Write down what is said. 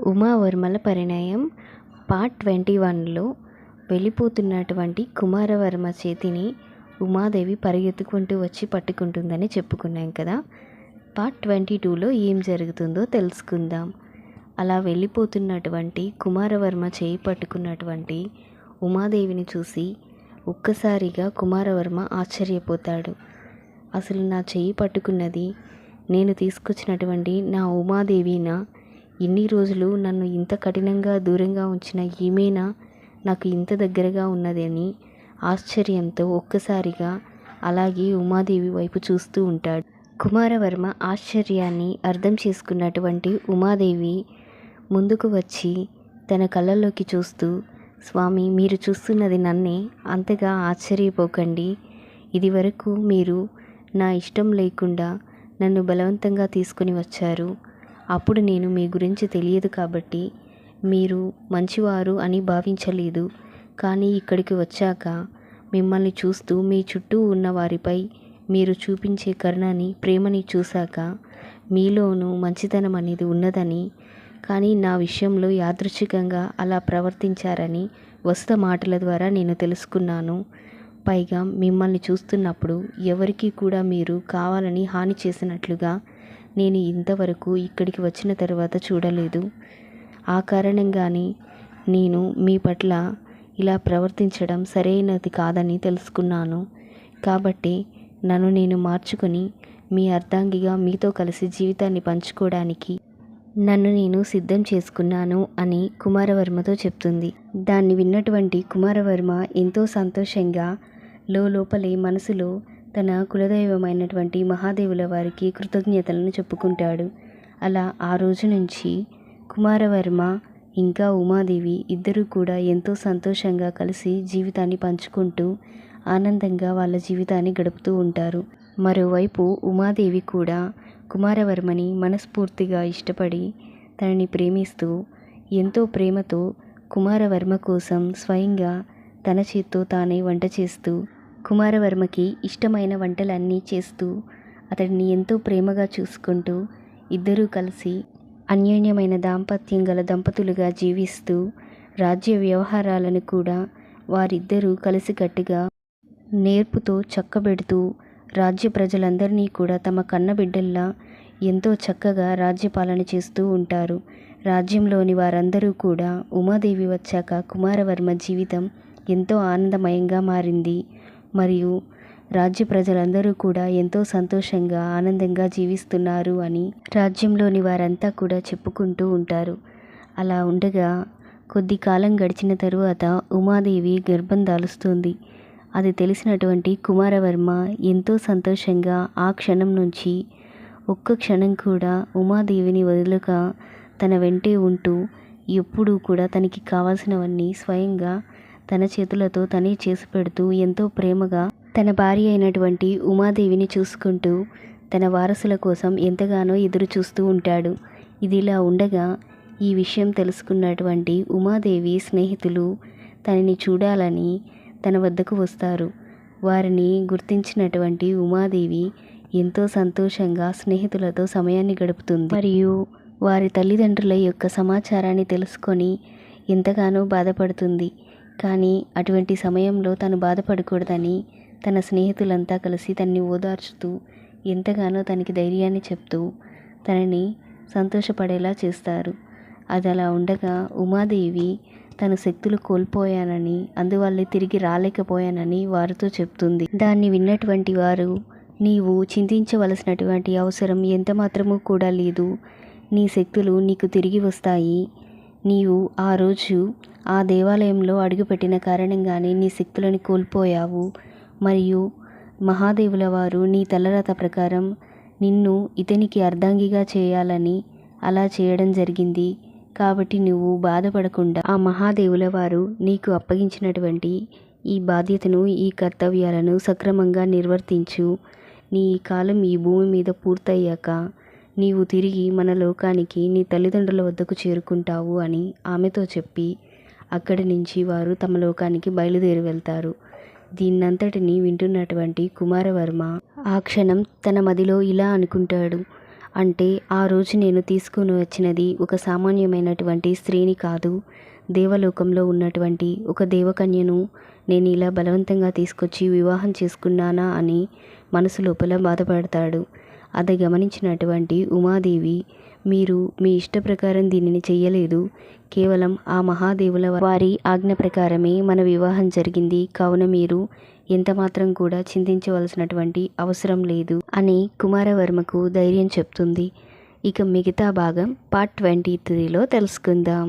ఉమావర్మల పరిణయం part twenty వన్లో వెళ్ళిపోతున్నటువంటి కుమారవర్మ చేతిని ఉమాదేవి పరిగెత్తుకుంటూ వచ్చి పట్టుకుంటుందని చెప్పుకున్నాం కదా. పార్ట్ ట్వంటీ టూలో ఏం జరుగుతుందో తెలుసుకుందాం. అలా వెళ్ళిపోతున్నటువంటి కుమారవర్మ చేయి పట్టుకున్నటువంటి ఉమాదేవిని చూసి ఒక్కసారిగా కుమారవర్మ ఆశ్చర్యపోతాడు. అసలు నా చేయి పట్టుకున్నది నేను తీసుకొచ్చినటువంటి నా ఉమాదేవినా ఇన్ని రోజులు నన్ను ఇంత కఠినంగా దూరంగా ఉంచిన ఈమెనా నాకు ఇంత దగ్గరగా ఉన్నదని ఆశ్చర్యంతో ఒక్కసారిగా అలాగే ఉమాదేవి వైపు చూస్తూ ఉంటాడు. కుమారవర్మ ఆశ్చర్యాన్ని అర్థం చేసుకున్నటువంటి ఉమాదేవి ముందుకు వచ్చి తన కళ్ళల్లోకి చూస్తూ స్వామి మీరు చూస్తున్నది నన్నే అంతగా ఆశ్చర్యపోకండి. ఇదివరకు మీరు నా ఇష్టం లేకుండా నన్ను బలవంతంగా తీసుకుని వచ్చారు. అప్పుడు నేను మీ గురించి తెలియదు కాబట్టి మీరు మంచివారు అని భావించలేదు. కానీ ఇక్కడికి వచ్చాక మిమ్మల్ని చూస్తూ మీ చుట్టూ ఉన్న వారిపై మీరు చూపించే కరుణని ప్రేమని చూశాక మీలోనూ మంచితనం అనేది ఉన్నదని కానీ నా విషయంలో యాదృచ్ఛికంగా అలా ప్రవర్తించారని వస్త మాటల ద్వారా నేను తెలుసుకున్నాను. పైగా మిమ్మల్ని చూస్తున్నప్పుడు ఎవరికీ కూడా మీరు కావాలని హాని చేసినట్లుగా నేను ఇంతవరకు ఇక్కడికి వచ్చిన తర్వాత చూడలేదు. ఆ కారణంగానే నేను మీ పట్ల ఇలా ప్రవర్తించడం సరైనది కాదని తెలుసుకున్నాను. కాబట్టి నన్ను నేను మార్చుకొని మీ అర్ధాంగిగా మీతో కలిసి జీవితాన్ని పంచుకోవడానికి నన్ను నేను సిద్ధం చేసుకున్నాను అని కుమారవర్మతో చెప్తుంది. దాన్ని విన్నటువంటి కుమారవర్మ ఎంతో సంతోషంగా లోపలే మనసులో తన కులదైవమైనటువంటి మహాదేవుల వారికి కృతజ్ఞతలను చెప్పుకుంటాడు. అలా ఆ రోజు నుంచి కుమారవర్మ ఇంకా ఉమాదేవి ఇద్దరూ కూడా ఎంతో సంతోషంగా కలిసి జీవితాన్ని పంచుకుంటూ ఆనందంగా వాళ్ళ జీవితాన్ని గడుపుతూ ఉంటారు. మరోవైపు ఉమాదేవి కూడా కుమారవర్మని మనస్ఫూర్తిగా ఇష్టపడి తనని ప్రేమిస్తూ ఎంతో ప్రేమతో కుమారవర్మ కోసం స్వయంగా తన చేత్తో తానే వంట చేస్తూ కుమారవర్మకి ఇష్టమైన వంటలన్నీ చేస్తూ అతడిని ఎంతో ప్రేమగా చూసుకుంటూ ఇద్దరూ కలిసి అన్యోన్యమైన దాంపత్యం గల దంపతులుగా జీవిస్తూ రాజ్య వ్యవహారాలను కూడా వారిద్దరూ కలిసికట్టుగా నేర్పుతో చక్కబెడుతూ రాజ్య ప్రజలందరినీ కూడా తమ కన్నబిడ్డల్లా ఎంతో చక్కగా రాజ్యపాలన చేస్తూ ఉంటారు. రాజ్యంలోని వారందరూ కూడా ఉమాదేవి వచ్చాక కుమారవర్మ జీవితం ఎంతో ఆనందమయంగా మారింది. మరియు రాజ్య ప్రజలందరూ కూడా ఎంతో సంతోషంగా ఆనందంగా జీవిస్తున్నారు అని రాజ్యంలోని వారంతా కూడా చెప్పుకుంటూ ఉంటారు. అలా ఉండగా కొద్ది కాలం గడిచిన తరువాత ఉమాదేవి గర్భం దాలుస్తుంది. అది తెలిసినటువంటి కుమారవర్మ ఎంతో సంతోషంగా ఆ క్షణం నుంచి ఒక్క క్షణం కూడా ఉమాదేవిని వదులుగా తన వెంటే ఉంటూ ఎప్పుడూ కూడా తనకి కావాల్సినవన్నీ స్వయంగా తన చేతులతో తనే చేసి పెడుతూ ఎంతో ప్రేమగా తన భార్య అయినటువంటి ఉమాదేవిని చూసుకుంటూ తన వారసుల కోసం ఎంతగానో ఎదురు చూస్తూ ఉంటాడు. ఇదిలా ఉండగా ఈ విషయం తెలుసుకున్నటువంటి ఉమాదేవి స్నేహితులు తనని చూడాలని తన వద్దకు వస్తారు. వారిని గుర్తించినటువంటి ఉమాదేవి ఎంతో సంతోషంగా స్నేహితులతో సమయాన్ని గడుపుతుంది. మరియు వారి తల్లిదండ్రుల యొక్క సమాచారాన్ని తెలుసుకొని ఎంతగానో బాధపడుతుంది. కానీ అటువంటి సమయంలో తను బాధపడకూడదని తన స్నేహితులంతా కలిసి తన్ని ఓదార్చుతూ ఎంతగానో తనకి ధైర్యాన్ని చెప్తూ తనని సంతోషపడేలా చేస్తారు. అది అలా ఉండగా ఉమాదేవి తన శక్తులు కోల్పోయానని అందువల్లే తిరిగి రాలేకపోయానని వారితో చెప్తుంది. దాన్ని విన్నటువంటి వారు నీవు చింతించవలసినటువంటి అవసరం ఎంత మాత్రమూ కూడా లేదు. నీ శక్తులు నీకు తిరిగి వస్తాయి. నీవు ఆ రోజు ఆ దేవాలయంలో అడుగుపెట్టిన కారణంగానే నీ శక్తులను కోల్పోయావు. మరియు మహాదేవుల వారు నీ తలరాత ప్రకారం నిన్ను ఇతనికి అర్ధాంగిగా చేయాలని అలా చేయడం జరిగింది. కాబట్టి నువ్వు బాధపడకుండా ఆ మహాదేవుల వారు నీకు అప్పగించినటువంటి ఈ బాధ్యతను ఈ కర్తవ్యాలను సక్రమంగా నిర్వర్తించు. నీ కాలం ఈ భూమి మీద పూర్తయ్యాక నీవు తిరిగి మన లోకానికి నీ తల్లిదండ్రుల వద్దకు చేరుకుంటావు అని ఆమెతో చెప్పి అక్కడి నుంచి వారు తమ లోకానికి బయలుదేరి వెళ్తారు. దీన్నంతటిని వింటున్నటువంటి కుమారవర్మ ఆ క్షణం తన మదిలో ఇలా అనుకుంటాడు. అంటే ఆ రోజు నేను తీసుకొని వచ్చినది ఒక సామాన్యమైనటువంటి స్త్రీని కాదు దేవలోకంలో ఉన్నటువంటి ఒక దేవకన్యను నేను ఇలా బలవంతంగా తీసుకొచ్చి వివాహం చేసుకున్నానా అని మనసు లోపల బాధపడతాడు. అది గమనించినటువంటి ఉమాదేవి మీరు మీ ఇష్ట ప్రకారం దీనిని చెయ్యలేదు. కేవలం ఆ మహాదేవుల వారి ఆజ్ఞ ప్రకారమే మన వివాహం జరిగింది. కావున మీరు ఎంత మాత్రం కూడా చింతించవలసినటువంటి అవసరం లేదు అని కుమారవర్మకు ధైర్యం చెప్తుంది. ఇక మిగతా భాగం పార్ట్ ట్వంటీ త్రీలో తెలుసుకుందాం.